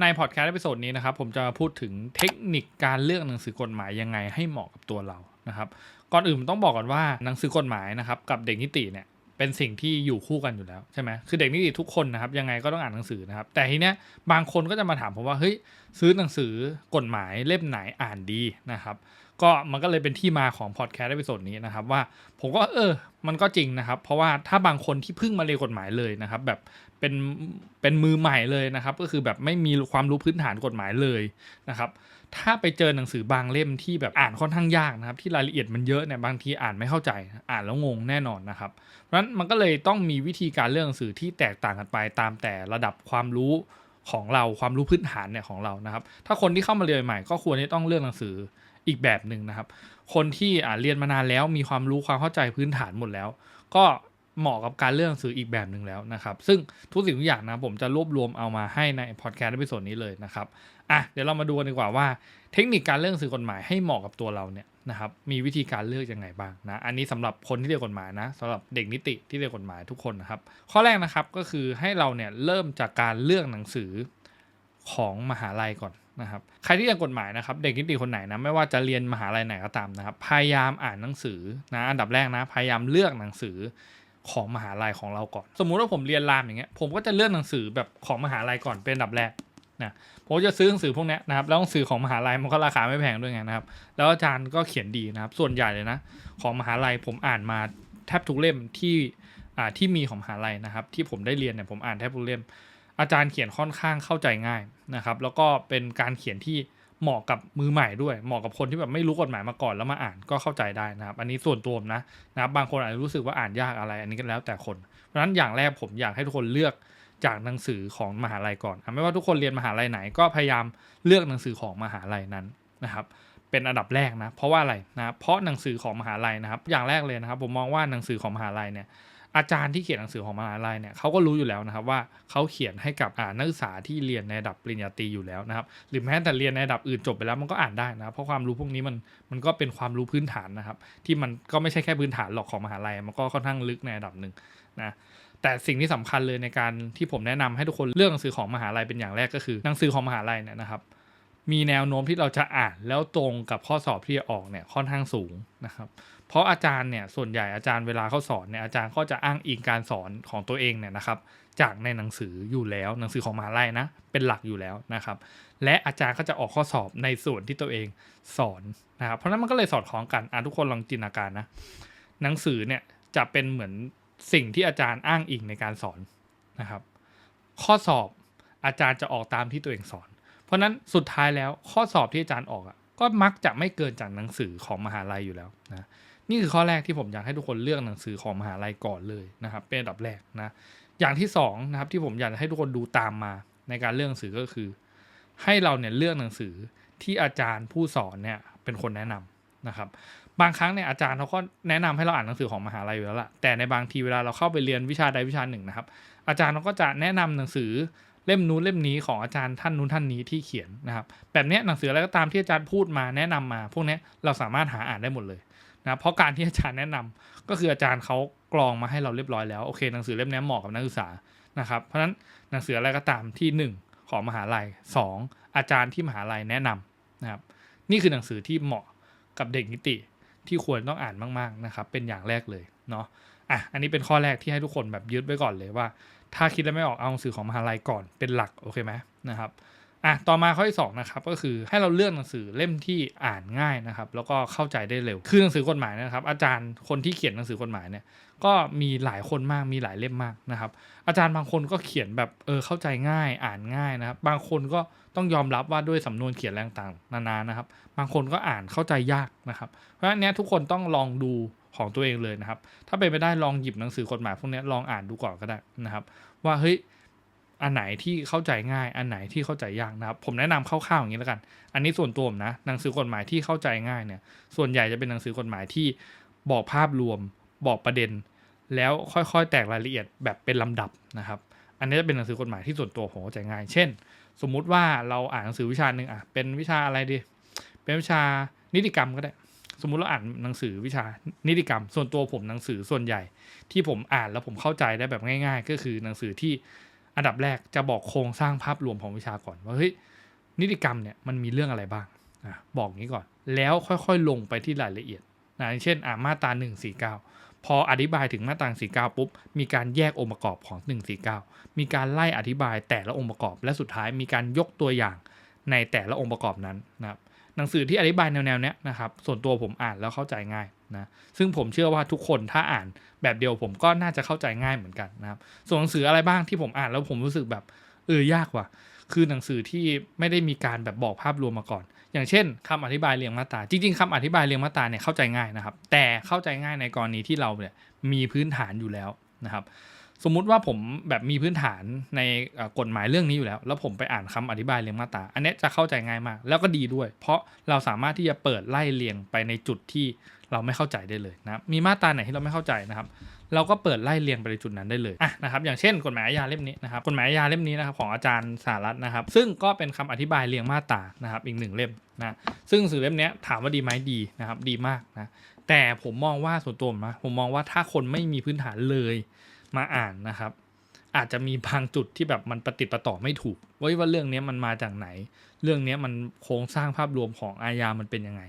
ในพอดแคสต์ในโซดนี้นะครับผมจะพูดถึงเทคนิคการเลือกหนังสือกฎหมายยังไงให้เหมาะกับตัวเรานะครับก่อนอื่นต้องบอกก่อนว่าหนังสือกฎหมายนะครับกับเด็กนิติเนี่ยเป็นสิ่งที่อยู่คู่กันอยู่แล้วใช่ไหมคือเด็กนิติทุกคนนะครับยังไงก็ต้องอ่านหนังสือนะครับแต่ทีเนี้ยบางคนก็จะมาถามผมว่าเฮ้ยซื้อหนังสือกฎหมายเล่มไหนอ่านดีนะครับ ก็มันก็เลยเป็นที่มาของพอดแคสต์ในโซดนี้นะครับว่าผมก็เออ มันก็จริงนะครับ เพราะว่าถ้าบางคนที่เพิ่งมาเรียนกฎหมายเลยนะครับ แบบเป็นเป็นมือใหม่เลยนะครับ ก็คือแบบไม่มีความรู้พื้นฐานกฎหมายเลยนะครับ ถ้าไปเจอหนังสือบางเล่มที่แบบอ่านค่อนข้างยากนะครับ ที่รายละเอียดมันเยอะเนี่ยบางทีอ่านไม่เข้าใจ อ่านแล้วงงแน่นอนนะครับ เพราะฉะนั้นมันก็เลยต้องมีวิธีการเลือกหนังสือที่แตกต่างกันไปตามแต่ระดับความรู้ของเราความรู้พื้นฐานเนี่ยของเรานะครับ ถ้าคนที่เข้ามาเรียนใหม่ก็ควรที่ต้องเลือกหนังสือ อีกแบบหนึ่งนะครับ คนที่อ่าเรียนมานานแล้วมีความรู้ความเข้าใจพื้นฐานหมดแล้ว ก็เหมาะกับการเลือกหนังสืออีกแบบหนึ่งแล้วนะครับ ซึ่งทุกสิ่งทุกอย่างนะผมจะรวบรวมเอามาให้ในพอดแคสต์ในส่วนนี้เลยนะครับอะเดี๋ยวเรามาดูกันดีกว่าว่า เทคนิคการเลือกหนังสือกฎหมายให้เหมาะกับตัวเราเนี่ยนะครับมีวิธีการเลือกยังไงบ้างนะอันนี้สำหรับคนที่เรียนกฎหมายนะสำหรับเด็กนิติที่เรียนกฎหมายทุกคนนะครับ ข้อแรกนะครับก็คือให้เราเนี่ยเริ่มจากการเลือกหนังสือของมหาลัยก่อน นะครับใครที่เรียนกฎหมายนะครับเด็กนิติคนไหนนะไม่ว่าจะเรียนมหาลัยไหนก็ตามนะครับพยายามอ่านหนังสือนะอันดับแรกนะพยายามเลือกหนังสือของมหาลัยของเราก่อน สมมุติว่าผมเรียนรามอย่างเงี้ยผมก็จะเลือกหนังสือแบบของมหาลัยก่อนเป็นอันดับแรกนะผมจะซื้อหนังสือพวกนี้นะครับแล้วหนังสือของมหาลัยมันก็ราคาไม่แพงด้วยไงนะครับ แล้วอาจารย์ก็เขียนดีนะครับ ส่วนใหญ่เลยนะของมหาลัยผมอ่านมาแทบทุกเล่มที่อ่าที่มีของมหาลัยนะครับ ที่ผมได้เรียนเนี่ยผมอ่านแทบทุกเล่ม อาจารย์เขียนค่อนข้างเข้าใจง่ายนะครับ แล้วก็เป็นการเขียนที่เหมาะกับมือใหม่ด้วย เหมาะกับคนที่แบบไม่รู้กฎหมายมาก่อนแล้วมาอ่านก็เข้าใจได้นะครับ อันนี้ส่วนตัวผมนะนะครับบางคนอาจจะรู้สึกว่าอ่านยากอะไร อันนี้ก็แล้วแต่คน เพราะฉะนั้นอย่างแรกผมอยากให้ทุกคนเลือกจากหนังสือของมหาลัยก่อน ไม่ว่าทุกคนเรียนมหาลัยไหนก็พยายามเลือกหนังสือของมหาลัยนั้นนะครับเป็นอันดับแรกนะเพราะว่าอะไรนะเพราะหนังสือของมหาลัยนะครับ อย่างแรกเลยนะครับ ผมมองว่าหนังสือของมหาลัยเนี่ย อาจารย์ที่เขียนหนังสือของมหาลัยเนี่ยเขาก็รู้อยู่แล้วนะครับว่าเขาเขียนให้กับนักศึกษาที่เรียนในระดับปริญญาตรีอยู่แล้วนะครับหรือแม้แต่เรียนในระดับอื่นจบไปแล้วมันก็อ่านได้นะเพราะความรู้พวกนี้มันมันก็เป็นความรู้พื้นฐานนะครับ ที่มันก็ไม่ใช่แค่พื้นฐานหรอกของมหาลัย มันก็ค่อนข้างลึกในระดับหนึ่งนะแต่สิ่งที่สำคัญเลยในการที่ผมแนะนำให้ทุกคนเลือกหนังสือของมหาลัยเป็นอย่างแรกก็คือหนังสือของมหาลัยเนี่ยนะครับ มีแนวโน้มที่เราจะอ่านแล้วตรงกับข้อสอบที่จะออกเนี่ยค่อนข้างสูงนะครับ ราะอาจารย์เนี่ยส่วนใหญ่อาจารย์เวลาเขาสอนเนี่ยอาจารย์ก็จะอ้างอิงการสอนของตัวเองเนี่ยนะครับ จากในหนังสืออยู่แล้ว หนังสือของมหาลัยนะเป็นหลักอยู่แล้วนะครับ และอาจารย์ก็จะออกข้อสอบในส่วนที่ตัวเองสอนนะครับเพราะนั้นมันก็เลยสอดคล้องกันอะทุกคนลองจินตนาการนะหนังสือเนี่ยจะเป็นเหมือนสิ่งที่อาจารย์อ้างอิงในการสอนนะครับ ข้อสอบอาจารย์จะออกตามที่ตัวเองสอน เพราะนั้นสุดท้ายแล้วข้อสอบที่อาจารย์ออกอะก็มักจะไม่เกินจากหนังสือของมหาลัยอยู่แล้วนะ นี่คือข้อแรกที่ผมอยากให้ทุกคนเลือกหนังสือของมหาลัยก่อนเลยนะครับ เป็นอันดับแรกนะ อย่างที่สองนะครับที่ผมอยากให้ทุกคนดูตามมาในการเลือกหนังสือก็คือ ให้เราเนี่ยเลือกหนังสือที่อาจารย์ผู้สอนเนี่ยเป็นคนแนะนำนะครับ บางครั้งเนี่ยอาจารย์เขาก็แนะนำให้เราอ่านหนังสือของมหาลัยอยู่แล้วล่ะแต่ในบางทีเวลาเราเข้าไปเรียนวิชาใดวิชาหนึ่งนะครับ อาจารย์เขาก็จะแนะนำหนังสือเล่มนู้นเล่มนี้ของอาจารย์ท่านนู้นท่านนี้ที่เขียนนะครับ แบบนี้หนังสืออะไรก็ตามที่อาจารย์พูดมาแนะนำมา พวกนี้เราสามารถหาอ่านได้หมดเลย นะเพราะการที่อาจารย์แนะนำก็คืออาจารย์เขากรองมาให้เราเรียบร้อยแล้วโอเคหนังสือเล่มนี้เหมาะกับนักศึกษานะครับเพราะฉะนั้นหนังสืออะไรก็ตามที่ 1 ของมหาลัย 2 อาจารย์ที่มหาลัยแนะนำนะครับนี่คือหนังสือที่เหมาะกับเด็กนิติที่ควรต้องอ่านมากๆนะครับเป็นอย่างแรกเลยเนาะอะอันนี้เป็นข้อแรกที่ให้ทุกคนแบบยึดไว้ก่อนเลยว่า ถ้าคิดแล้วไม่ออกเอาหนังสือของมหาลัยก่อนเป็นหลักโอเคไหมนะครับ อะต่อมาข้อที่สองนะครับก็คือให้เราเลือกหนังสือเล่มที่อ่านง่ายนะครับแล้วก็เข้าใจได้เร็ว คือหนังสือกฎหมายนะครับ อาจารย์คนที่เขียนหนังสือกฎหมายเนี่ยก็มีหลายคนมากมีหลายเล่มมากนะครับ อาจารย์บางคนก็เขียนแบบเออเข้าใจง่ายอ่านง่ายนะครับ บางคนก็ต้องยอมรับว่าด้วยสำนวนเขียนแรงต่างนานานะครับ บางคนก็อ่านเข้าใจยากนะครับ เพราะฉะนั้นเนี้ยทุกคนต้องลองดูของตัวเองเลยนะครับ ถ้าเป็นไปได้ลองหยิบหนังสือกฎหมายพวกนี้ลองอ่านดูก่อนก็ได้นะครับ ว่าเฮ้ย อันไหนที่เข้าใจง่าย อันไหนที่เข้าใจยากนะครับ ผมแนะนำคร่าวๆอย่างนี้แล้วกัน อันนี้ส่วนตัวผมนะ หนังสือกฎหมายที่เข้าใจง่ายเนี่ย ส่วนใหญ่จะเป็นหนังสือกฎหมายที่บอกภาพรวม บอกประเด็น แล้วค่อยๆ แตกรายละเอียดแบบเป็นลำดับนะครับ อันนี้จะเป็นหนังสือกฎหมายที่ส่วนตัวผมเข้าใจง่าย เช่น สมมุติว่าเราอ่านหนังสือวิชาหนึ่งอะ เป็นวิชาอะไรดี เป็นวิชานิติกรรมก็ได้ สมมุติเราอ่านหนังสือวิชานิติกรรม ส่วนตัวผมหนังสือส่วนใหญ่ ที่ผมอ่านแล้วผมเข้าใจได้แบบง่าย ๆ ก็คือหนังสือที่ อันดับแรกจะบอกโครงสร้างภาพรวมของวิชาก่อนว่าเฮ้ยนิติกรรมเนี่ยมันมีเรื่องอะไรบ้างอะบอกงี้ก่อน แล้วค่อยๆลงไปที่รายละเอียดนะอย่างเช่นอ่ามาตรา149 พออธิบายถึงมาตรา49ปุ๊บมีการแยกองค์ประกอบของ 149 มีการไล่อธิบายแต่ละองค์ประกอบ และสุดท้ายมีการยกตัวอย่างในแต่ละองค์ประกอบนั้นนะครับหนังสือที่อธิบายแนวๆเนี้ยนะครับส่วนตัวผมอ่านแล้วเข้าใจง่าย นะซึ่งผมเชื่อว่าทุกคนถ้าอ่านแบบเดียวผมก็น่าจะเข้าใจง่ายเหมือนกันนะครับส่วนหนังสืออะไรบ้างที่ผมอ่านแล้วผมรู้สึกแบบเออยากว่ะคือหนังสือที่ไม่ได้มีการแบบบอกภาพรวมมาก่อน อย่างเช่นคำอธิบายเรียงมาตราจริง ๆคำอธิบายเรียงมาตราเนี่ยเข้าใจง่ายนะครับ แต่เข้าใจง่ายในกรณีที่เราเนี่ยมีพื้นฐานอยู่แล้วนะครับ สมมุติว่าผมแบบมีพื้นฐานในกฎหมายเรื่องนี้อยู่แล้ว แล้วผมไปอ่านคำอธิบายเรียงมาตราอันนี้จะเข้าใจง่ายมาก แล้วก็ดีด้วย เพราะเราสามารถที่จะเปิดไล่เรียงไปในจุดที่ เราไม่เข้าใจได้เลยนะมีมาตราไหนที่เราไม่เข้าใจนะครับ เราก็เปิดไล่เรียงไปในจุดนั้นได้เลยอะนะครับ อย่างเช่นกฎหมายอาญาเล่มนี้นะครับกฎหมายอาญาเล่มนี้นะครับของอาจารย์สารัตน์นะครับ ซึ่งก็เป็นคำอธิบายเรียงมาตรานะครับ อีกหนึ่งเล่มนะซึ่งสื่อเล่มนี้ถามว่าดีไหมดีนะครับ ดีมากนะแต่ผมมองว่าส่วนตัวผมนะผมมองว่าถ้าคนไม่มีพื้นฐานเลยมาอ่านนะครับ อาจจะมีบางจุดที่แบบมันประติดประต่อไม่ถูกว่าว่าเรื่องนี้มันมาจากไหน เรื่องนี้มันโครงสร้างภาพรวมของอาญามันเป็นยังไง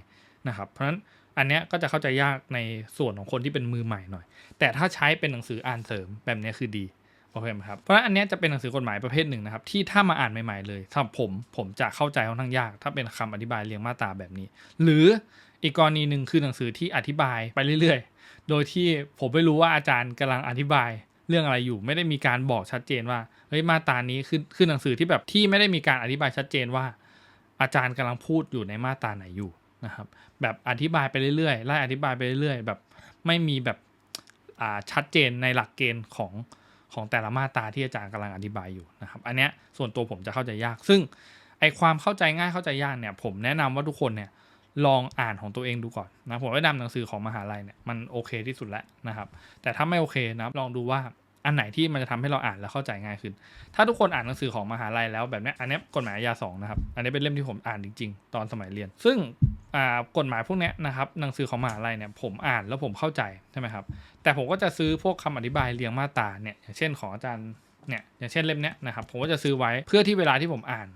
นะครับ เพราะฉะนั้น อันเนี้ยก็จะเข้าใจยากในส่วนของคนที่เป็นมือใหม่หน่อย แต่ถ้าใช้เป็นหนังสืออ่านเสริมแบบนี้คือดีโอเคไหมครับเพราะฉะนั้นอันเนี้ยจะเป็นหนังสือกฎหมายประเภทหนึ่งนะครับที่ถ้ามาอ่านใหม่ๆเลยสำหรับผมผมจะเข้าใจค่อนข้างยาก ถ้าเป็นคำอธิบายเรียงมาตราแบบนี้ หรืออีกกรณีหนึ่งคือหนังสือที่อธิบายไปเรื่อยๆ โดยที่ผมไม่รู้ว่าอาจารย์กำลังอธิบายเรื่องอะไรอยู่ ไม่ได้มีการบอกชัดเจนว่าเฮ้ยมาตรานี้คือคือหนังสือที่แบบที่ไม่ได้มีการอธิบายชัดเจนว่า อาจารย์กำลังพูดอยู่ในมาตราไหนอยู่ นะครับแบบอธิบายไปเรื่อยๆไล่อธิบายไปเรื่อยๆ แบบไม่มีแบบชัดเจนในหลักเกณฑ์ของของแต่ละมาตราที่อาจารย์กำลังอธิบายอยู่นะครับ อันเนี้ยส่วนตัวผมจะเข้าใจยาก ซึ่งไอความเข้าใจง่ายเข้าใจยากเนี่ย ผมแนะนำว่าทุกคนเนี่ยลองอ่านของตัวเองดูก่อนนะผมแนะนำหนังสือของมหาลัยเนี่ยมันโอเคที่สุดแล้วนะครับ แต่ถ้าไม่โอเคนะลองดูว่าอันไหนที่มันจะทำให้เราอ่านแล้วเข้าใจง่ายขึ้น ถ้าทุกคนอ่านหนังสือของมหาลัยแล้วแบบนี้อันเนี้ยกฎหมายอาญาสองนะครับ อันนี้เป็นเล่มที่ผมอ่านจริง ๆ ตอนสมัยเรียน ซึ่ง กฎหมายพวกนี้นะครับหนังสือของมหาลัยเนี่ยผมอ่านแล้วผมเข้าใจใช่ไหมครับแต่ผมก็จะซื้อพวกคำอธิบายเรียงมาตราเนี่ยอย่างเช่นของอาจารย์เนี่ยอย่างเช่นเล่มเนี้ยนะครับผมก็จะซื้อไว้เพื่อที่เวลาที่ผมอ่าน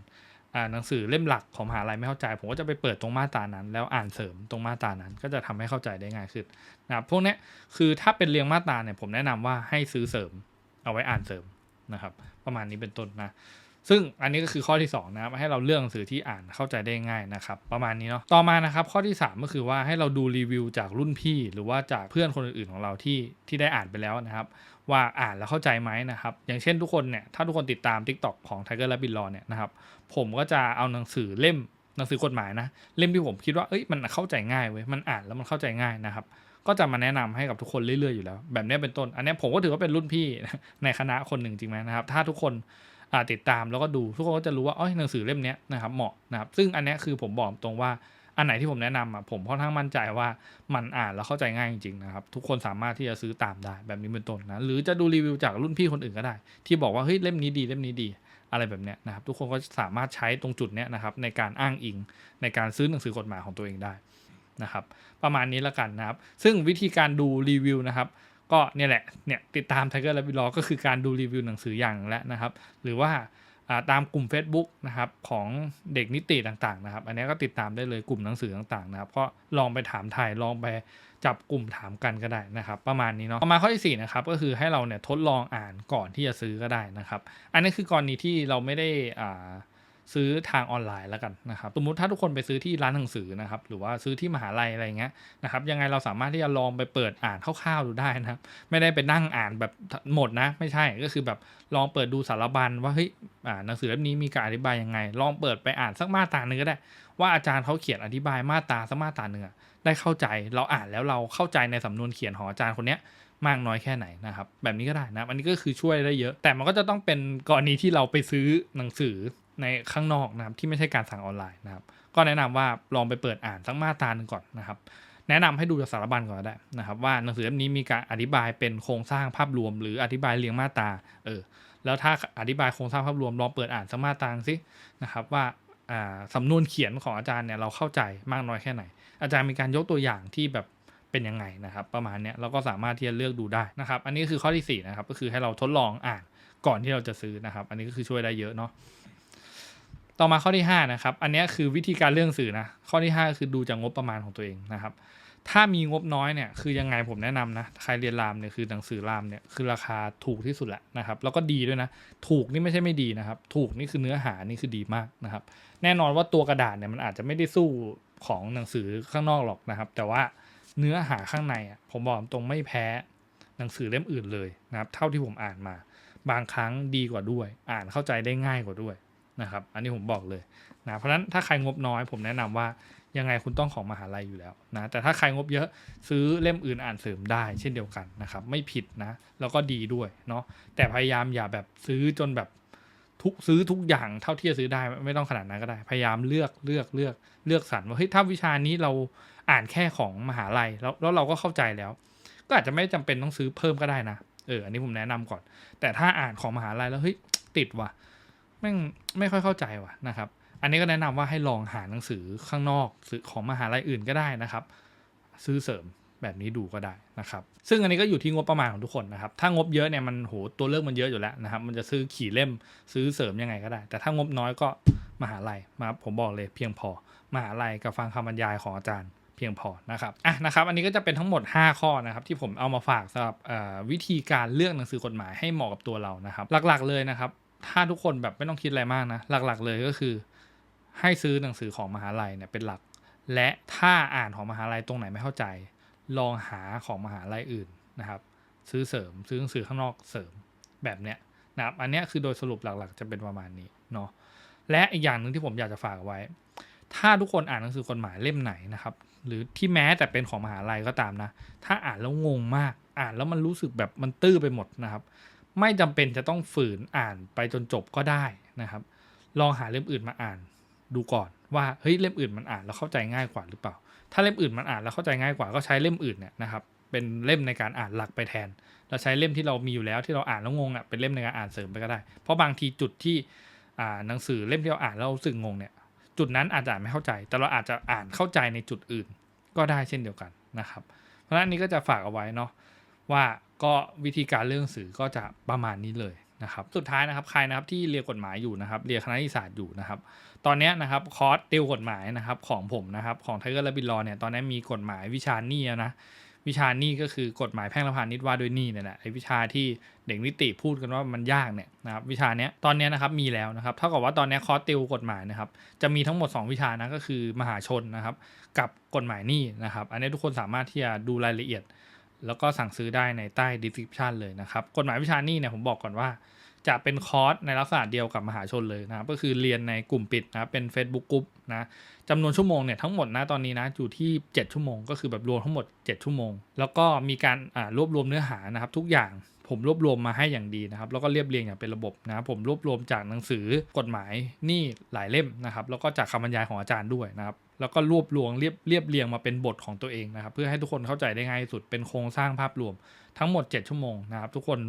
หนังสือเล่มหลักของมหาลัยไม่เข้าใจ ผมก็จะไปเปิดตรงมาตรานั้น แล้วอ่านเสริมตรงมาตรานั้น ก็จะทำให้เข้าใจได้ง่ายขึ้นนะครับพวกนี้คือถ้าเป็นเรียงมาตราเนี่ยผมแนะนำว่าให้ซื้อเสริมเอาไว้อ่านเสริมนะครับ ประมาณนี้เป็นต้นนะ ซึ่งอันนี้ก็คือข้อที่2นะครับให้เราเลือกหนังสือที่อ่านเข้าใจได้ง่ายนะครับ ประมาณนี้เนาะต่อมานะครับข้อที่ 3 ก็คือว่าให้เราดูรีวิวจากรุ่นพี่ หรือว่าจากเพื่อนคนอื่นๆของเราที่ที่ได้อ่านไปแล้วนะครับ ว่าอ่านแล้วเข้าใจไหมนะครับ อย่างเช่นทุกคนเนี่ยถ้าทุกคนติดตาม TikTok ของ Tiger และ b i l l o เนี่ยนะครับผมก็จะเอาหนังสือเล่มหนังสือกฎหมายนะเล่มที่ผมคิดว่าเอ้ยมันเข้าใจง่ายเว้ยมันอ่านแล้วมันเข้าใจง่ายนะครับก็จะมาแนะนำให้กับทุกคนเรื่อยๆอยู่แล้ว แบบนี้เป็นต้น อันนี้ผมก็ถือว่าเป็นรุ่นพี่ในคณะคนหนึ่งจริงไหมนะครับ ถ้าทุกคน ติดตามแล้วก็ดูทุกคนก็จะรู้ว่าอ๋อหนังสือเล่มนี้นะครับเหมาะนะครับซึ่งอันนี้คือผมบอกตรงว่าอันไหนที่ผมแนะนำอะผมค่อนข้างมั่นใจว่ามันอ่านแล้วเข้าใจง่ายจริงๆนะครับทุกคนสามารถที่จะซื้อตามได้แบบนี้เป็นต้นนะหรือจะดูรีวิวจากรุ่นพี่คนอื่นก็ได้ ที่บอกว่าเฮ้ยเล่มนี้ดีเล่มนี้ดีอะไรแบบเนี้ยนะครับทุกคนก็สามารถใช้ตรงจุดเนี้ยนะครับในการอ้างอิงในการซื้อหนังสือกฎหมายของตัวเองได้นะครับประมาณนี้ล้วกันนะครับซึ่งวิธีการดูรีวิวนะครับ ก็เนี่ยแหละเนี่ยติดตาม Tiger และ b i l o ก็คือการดูรีวิวหนังสืออย่างแล้วนะครับ หรือว่าตามกลุ่ม Facebook นะครับของเด็กนิติต่างๆนะครับ อันนี้ก็ติดตามได้เลยกลุ่มหนังสือต่างๆนะครับก็ลองไปถามไทยลองไปจับกลุ่มถามกันก็ได้นะครับ ประมาณนี้เนาะมาข้อที่4นะครับก็คือให้เราเนี่ยทดลองอ่านก่อนที่จะซื้อก็ได้นะครับ อันนี้คือกรณีที่เราไม่ได้อ่า ซื้อทางออนไลน์แล้วกันนะครับสมมติถ้าทุกคนไปซื้อที่ร้านหนังสือนะครับหรือว่าซื้อที่มหาลัยอะไรเงี้ยนะครับยังไงเราสามารถที่จะลองไปเปิดอ่านคร่าวๆดูได้นะครับไม่ได้ไปนั่งอ่านแบบหมดนะ ไม่ใช่ก็คือแบบลองเปิดดูสารบัญว่าเฮ้ยหนังสือเล่มนี้มีการอธิบายยังไง ลองเปิดไปอ่านสักมาตราหนึ่งก็ได้ ว่าอาจารย์เขาเขียนอธิบายมาตราสักมาตราหนึ่งได้เข้าใจเราอ่านแล้วเราเข้าใจในสำนวนเขียนของอาจารย์คนเนี้ยมากน้อยแค่ไหนนะครับแบบนี้ก็ได้นะอันนี้ก็คือช่วยได้เยอะ แต่มันก็จะต้องเป็นกรณีที่เราไปซื้อหนังสือ ในข้างนอกนะครับที่ไม่ใช่การสั่งออนไลน์นะครับ ก็แนะนำว่าลองไปเปิดอ่านสักมาตราหนึ่งก่อนนะครับ แนะนำให้ดูจากสารบัญก่อนก็ได้นะครับ ว่าหนังสือเล่มนี้มีการอธิบายเป็นโครงสร้างภาพรวม หรืออธิบายเรียงมาตราเออแล้วถ้าอธิบายโครงสร้างภาพรวมลองเปิดอ่านสักมาตราสินะครับว่าอ่าสำนวนเขียนของอาจารย์เนี่ยเราเข้าใจมากน้อยแค่ไหน อาจารย์มีการยกตัวอย่างที่แบบเป็นยังไงนะครับ ประมาณเนี้ยเราก็สามารถที่จะเลือกดูได้นะครับ อันนี้คือข้อที่4นะครับก็คือให้เราทดลองอ่านก่อนที่เราจะซื้อนะครับ อันนี้ก็คือช่วยได้เยอะเนาะ ต่อมาข้อที่ห้านะครับ อันนี้คือวิธีการเลือกหนังสื่อนะ ข้อที่ห้าคือดูจากงบประมาณของตัวเองนะครับ ถ้ามีงบน้อยเนี่ยคือยังไงผมแนะนำนะ ใครเรียนรามเนี่ยคือหนังสือรามเนี่ยคือราคาถูกที่สุดแหละนะครับ แล้วก็ดีด้วยนะ ถูกนี่ไม่ใช่ไม่ดีนะครับ ถูกนี่คือเนื้อหานี่คือดีมากนะครับ แน่นอนว่าตัวกระดาษเนี่ยมันอาจจะไม่ได้สู้ของหนังสือข้างนอกหรอกนะครับ แต่ว่าเนื้อหาข้างในอะผมบอกตรงไม่แพ้หนังสือเล่มอื่นเลยนะครับ เท่าที่ผมอ่านมา บางครั้งดีกว่าด้วย อ่านเข้าใจได้ง่ายกว่าด้วย นะครับ อันนี้ผมบอกเลยนะเพราะฉะนั้นถ้าใครงบน้อยผมแนะนำว่ายังไงคุณต้องของมหาลัยอยู่แล้วนะแต่ถ้าใครงบเยอะซื้อเล่มอื่นอ่านเสริมได้ เช่นเดียวกันนะครับ ไม่ผิดนะแล้วก็ดีด้วยเนาะแต่พยายามอย่าแบบซื้อจนแบบทุกซื้อทุกอย่างเท่าที่จะซื้อได้ไม่ต้องขนาดนั้นก็ได้ พยายามเลือกเลือกเลือกเลือกสรรว่าเฮ้ยถ้าวิชานี้เราอ่านแค่ของมหาลัยแล้วแล้วเราก็เข้าใจแล้ว ก็อาจจะไม่จำเป็นต้องซื้อเพิ่มก็ได้นะเอออันนี้ผมแนะนำก่อน แต่ถ้าอ่านของมหาลัยแล้วเฮ้ยติดว่ะ แม่งไม่ค่อยเข้าใจว่ะนะครับ อันนี้ก็แนะนำว่าให้ลองหาหนังสือข้างนอกซื้อของมหาลัยอื่นก็ได้นะครับ ซื้อเสริมแบบนี้ดูก็ได้นะครับ ซึ่งอันนี้ก็อยู่ที่งบประมาณของทุกคนนะครับ ถ้างบเยอะเนี่ยมันโหตัวเลือกมันเยอะอยู่แล้วนะครับ มันจะซื้อขี่เล่มซื้อเสริมยังไงก็ได้ แต่ถ้างบน้อยก็มหาลัยมาผมบอกเลยเพียงพอ มหาลัยกับฟังคำบรรยายของอาจารย์เพียงพอนะครับ อะ นะครับ อันนี้ก็จะเป็นทั้งหมด 5 ข้อนะครับที่ผมเอามาฝากสำหรับวิธีการเลือกหนังสือกฎหมายให้เหมาะกับตัวเรานะครับ หลักๆเลยนะครับ ถ้าทุกคนแบบไม่ต้องคิดอะไรมากนะ หลักๆ เลยก็คือ ให้ซื้อหนังสือของมหาลัยเนี่ยเป็นหลัก และถ้าอ่านของมหาลัยตรงไหนไม่เข้าใจ ลองหาของมหาลัยอื่นนะครับ ซื้อเสริมซื้อหนังสือข้างนอกเสริมแบบเนี้ยนะครับอันเนี้ยคือโดยสรุปหลักๆ จะเป็นประมาณนี้เนาะและอีกอย่างหนึ่งที่ผมอยากจะฝากไว้ ถ้าทุกคนอ่านหนังสือกฎหมายเล่มไหนนะครับ หรือที่แม้แต่เป็นของมหาลัยก็ตามนะ ถ้าอ่านแล้วงงมาก อ่านแล้วมันรู้สึกแบบมันตื้อไปหมดนะครับ ไม่จำเป็นจะต้องฝืนอ่านไปจนจบก็ได้นะครับ ลองหาเล่มอื่นมาอ่านดูก่อนว่าเฮ้ยเล่มอื่นมันอ่านแล้วเข้าใจง่ายกว่าหรือเปล่า ถ้าเล่มอื่นมันอ่านแล้วเข้าใจง่ายกว่าก็ใช้เล่มอื่นเนี่ยนะครับเป็นเล่มในการอ่านหลักไปแทน เราใช้เล่มที่เรามีอยู่แล้วที่เราอ่านแล้วงงอะเป็นเล่มในการอ่านเสริมไปก็ได้ เพราะบางทีจุดที่อ่าหนังสือเล่มที่เราอ่านแล้วเรารู้สึกงงเนี่ยจุดนั้นอาจจะไม่เข้าใจ แต่เราอาจจะอ่านเข้าใจในจุดอื่นก็ได้เช่นเดียวกันนะครับ เพราะฉะนั้นนนี้ก็จะฝากเอาไว้เนาะว่า ก็วิธีการเรื่องสื่อก็จะประมาณนี้เลยนะครับ สุดท้ายนะครับใครนะครับที่เรียนกฎหมายอยู่นะครับ เรียนคณะนิติศาสตร์อยู่นะครับ ตอนนี้นะครับคอร์สติวกฎหมายนะครับของผมนะครับของไทเกอร์และบิลลอเนี่ยตอนนี้มีกฎหมายวิชานี้นะวิชานี้ก็คือกฎหมายแพ่งและพาณิชย์ว่าด้วยนี้เนี่ยแหละไอ้วิชาที่เด็กนิติพูดกันว่ามันยากเนี่ยนะครับวิชาเนี้ยตอนนี้นะครับมีแล้วนะครับเท่ากับว่าตอนนี้คอร์สติวกฎหมายนะครับจะมีทั้งหมด 2 วิชานะก็คือมหาชนนะครับกับกฎหมายนี้นะครับ อันนี้ทุกคนสามารถที่จะดูรายละเอียด แล้วก็สั่งซื้อได้ในใต้ description เลยนะครับ กฎหมายวิชานี้เนี่ยผมบอกก่อนว่า จะเป็นคอร์สในลักษณะเดียวกับมหาชนเลยนะครับก็คือเรียนในกลุ่มปิดนะเป็น Facebook กลุ่มนะจำนวนชั่วโมงเนี่ยทั้งหมดนะตอนนี้นะอยู่ที่ 7 ชั่วโมง ก็คือแบบรวมทั้งหมด 7 ชั่วโมง แล้วก็มีการรวบรวมเนื้อหานะครับทุกอย่างผมรวบรวมมาให้อย่างดีนะครับแล้วก็เรียบเรียงอย่างเป็นระบบนะครับผมรวบรวมจากหนังสือกฎหมายนี่หลายเล่มนะครับแล้วก็จากคำบรรยายของอาจารย์ด้วยนะครับ แล้วก็รวบรวมเรียบเรียบเรียงมาเป็นบทของตัวเองนะครับ เพื่อให้ทุกคนเข้าใจได้ง่ายที่สุดเป็นโครงสร้างภาพรวมทั้งหมด 7 ชั่วโมงนะครับทุกคน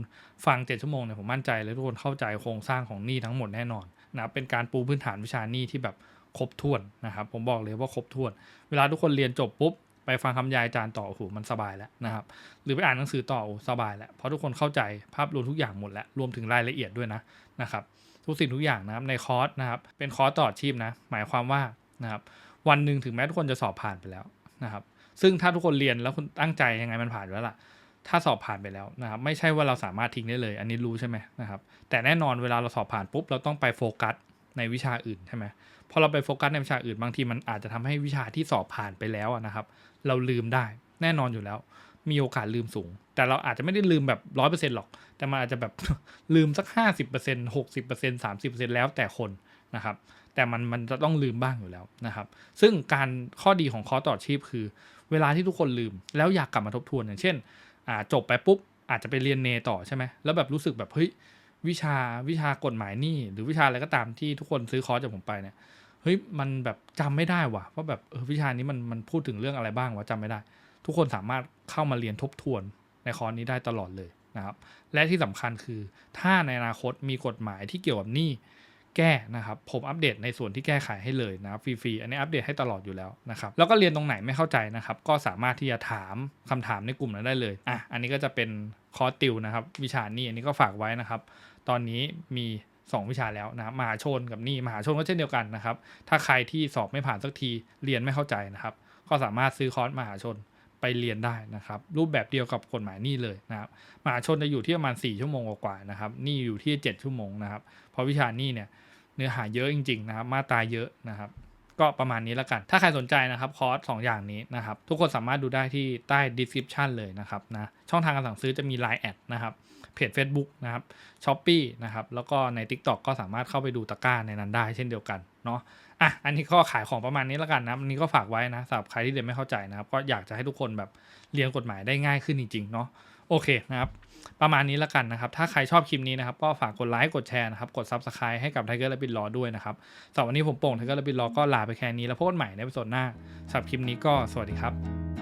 ฟัง 7 ชั่วโมงเนี่ยผมมั่นใจเลยทุกคนเข้าใจโครงสร้างของหนี้ทั้งหมดแน่นอนนะเป็นการปูพื้นฐานวิชาหนี้ที่แบบครบถ้วนนะครับ ผมบอกเลยว่าครบถ้วน เวลาทุกคนเรียนจบปุ๊บไปฟังคำบรรยายอาจารย์ต่อโอ้โหมันสบายแล้วนะครับ หรือไปอ่านหนังสือต่อโอ้สบายแล้วเพราะทุกคนเข้าใจภาพรวมทุกอย่างหมดแล้วรวมถึงรายละเอียดด้วยนะนะครับ ทุกสิ่งทุกอย่างนะครับในคอร์สนะครับเป็นคอร์สต่อชีพนะหมายความว่านะครับ วันหนึ่งถึงแม้ทุกคนจะสอบผ่านไปแล้วนะครับ ซึ่งถ้าทุกคนเรียนแล้วคุณตั้งใจยังไงมันผ่านแล้วล่ะ ถ้าสอบผ่านไปแล้วนะครับ ไม่ใช่ว่าเราสามารถทิ้งได้เลย อันนี้รู้ใช่ไหมนะครับ แต่แน่นอนเวลาเราสอบผ่านปุ๊บเราต้องไปโฟกัสในวิชาอื่นใช่ไหมพอเราไปโฟกัสในวิชาอื่นบางทีมันอาจจะทำให้วิชาที่สอบผ่านไปแล้วนะครับ เราลืมได้แน่นอนอยู่แล้ว มีโอกาสลืมสูง แต่เราอาจจะไม่ได้ลืมแบบร้อยเปอร์เซ็นต์หรอก แต่มันอาจจะแบบลืมสักห้าสิบเปอร์เซ็นต์หกสิบเปอร์เซ็นต์สามสิบเปอร์เซ็นต์แล้วแต่คนนะครับ แต่มันมันจะต้องลืมบ้างอยู่แล้วนะครับ ซึ่งการข้อดีของคอร์สต่อชีพคือ เวลาที่ทุกคนลืม แล้วอยากกลับมาทบทวนอย่างเช่นจบไปปุ๊บอาจจะไปเรียนเนต่อใช่ไหมแล้วแบบรู้สึกแบบเฮ้ยวิชาวิชากฎหมายนี่ หรือวิชาอะไรก็ตามที่ทุกคนซื้อคอร์สจากผมไปเนี่ยเฮ้ยมันแบบจำไม่ได้ว่ะว่าแบบเออวิชานี้มันมันพูดถึงเรื่องอะไรบ้างวะจำไม่ได้ ทุกคนสามารถเข้ามาเรียนทบทวนในคอร์สนี้ได้ตลอดเลยนะครับ และที่สำคัญคือถ้าในอนาคตมีกฎหมายที่เกี่ยวกับหนี้ แก้นะครับผมอัปเดตในส่วนที่แก้ไขให้เลยนะฟรีๆอันนี้อัปเดตให้ตลอดอยู่แล้วนะครับแล้วก็เรียนตรงไหนไม่เข้าใจนะครับ ก็สามารถที่จะถามคำถามในกลุ่มนั้นได้เลยอะอันนี้ก็จะเป็นคอร์สติวนะครับ วิชานี้อันนี้ก็ฝากไว้นะครับ ตอนนี้มี2วิชาแล้วนะมหาชนกับนี่มหาชนก็เช่นเดียวกันนะครับ ถ้าใครที่สอบไม่ผ่านสักทีเรียนไม่เข้าใจนะครับ ก็สามารถซื้อคอร์สมหาชน ไปเรียนได้นะครับ รูปแบบเดียวกับกฎหมายนี่เลยนะครับมหาชนจะอยู่ที่ประมาณ 4 ชั่วโมงกว่าๆนะครับนี่อยู่ที่ 7 ชั่วโมงนะครับเพราะวิชานี่เนี่ยเนื้อหาเยอะจริง ๆ นะครับ มาตราเยอะนะครับ ก็ประมาณนี้แล้วกัน ถ้าใครสนใจนะครับคอร์สสอย่างนี้นะครับ ทุกคนสามารถดูได้ที่ใต้ description เลยนะครับนะช่องทางการสั่งซื้อจะมี Line แอดนะครับเพจ Facebook นะครับ s h อ p e e นะครับแล้วก็ใน TikTok ก็สามารถเข้าไปดูตะกร้าในนั้นได้เช่นเดียวกันเนาะ อะอันนี้ก็ขายของประมาณนี้แล้วกันนะอันนี้ก็ฝากไว้นะสำหรับใครที่เรียนไม่เข้าใจนะครับ ก็อยากจะให้ทุกคนแบบเรียนกฎหมายได้ง่ายขึ้นจริงๆเนาะโอเคนะครับ ประมาณนี้แล้วกันนะครับ ถ้าใครชอบคลิปนี้นะครับ ก็ฝากกดไลค์กดแชร์นะครับ กด Subscribe ให้กับ Tiger Rabbit Law ด้วยนะครับสำหรับวันนี้ผมโป่งไทเกอร์และบิลลอก็ลาไปแค่นี้แล้วพบกันใหม่ในตอนหน้าสำหรับคลิปนี้ก็สวัสดีครับ